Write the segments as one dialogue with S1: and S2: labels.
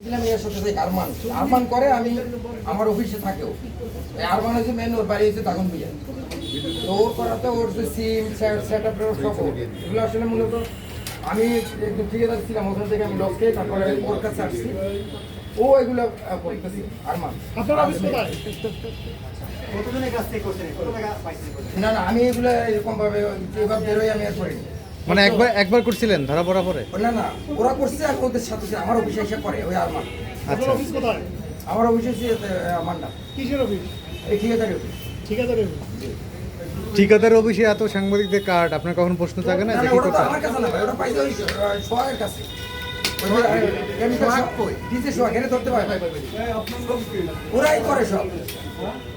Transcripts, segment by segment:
S1: ছিলাম এর সাথে থেকে আরমান। আরমান করে আমি আমার অফিসে থাকেও এই আরমান হচ্ছে মেন ওর বাড়ি হচ্ছে বিয়া তো ওর করাতে ওর যে সিম সেট আপ সব। এগুলো আসলে মূলত আমি একটু ঠিকাদার ছিলাম ওখান থেকে আমি লসকে তারপরে ওর কাছে আসছি। ও এগুলো করতেছি আরমান। না না আমি এগুলো এরকম ভাবে এবার বেরোই আমি আর করিনি।
S2: মানে একবার একবার করছিলেন ধরা পড়া পরে
S1: না না ওরা করছে আর ওদের সাথে সাথে আমার অফিসে এসে করে ওই
S3: আপনার
S2: আচ্ছা।
S3: অফিস কোথায়?
S1: আমার অফিসে হচ্ছে আহ, মান্ডা
S3: কিসের অফিস?
S1: এই ঠিকাদারি অফিস।
S3: ঠিকাদারের অফিস।
S2: ঠিকাদার অফিসে এত সাংবাদিকদের কার্ড আপনার কখন প্রশ্ন থাকে না
S1: না,
S2: যে কি
S1: তো
S2: করতে
S1: আমার কাছে না ভাই, ওটা পাইছে ওই সোহাগের কাছে। ওরাই করে সব।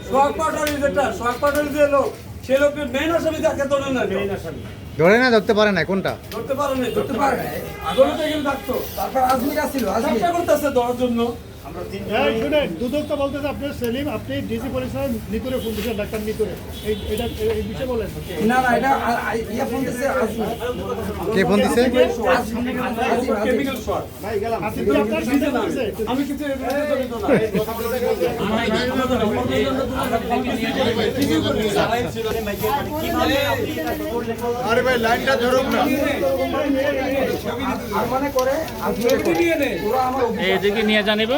S4: সোহাগ পাটোয়ারি যেটা সোহাগ পাটোয়ারি যে লোক সে লোকের মেইন আসামি যাকে ধরে না মেইন আসামি।
S2: ধরে না ধরতে পারে না কোনটা?
S4: ধরতে পারে না
S1: ধরতে পারে না।
S4: ধরতে গেলে ডাকতো
S1: তারপর আজমির আসছিল আজমির।
S4: করতেছে ধরার জন্য।
S3: এই শুনেন দুদকটা বলতেছে আপনার সেলিম আপনি ডিসি পরিষদ নিতুরে ফোন ডাক্তার নিতুরে এটা এই বিষয়ে বলেন
S1: না না এটা আ- আ- ইয়া ফোন দিছে
S2: কে ফোন দিছে
S1: আজমির, আজিম, আজিম।
S4: কেমিক্যাল শট
S3: আসিফ আপনার সাথে বলছে
S4: আমি কিছু জড়িত না
S5: কীভাবে আপনি এটা করলেন
S1: আর মানে করে। ওরা আমার অফিসে
S6: এদিকে নিয়ে জানিব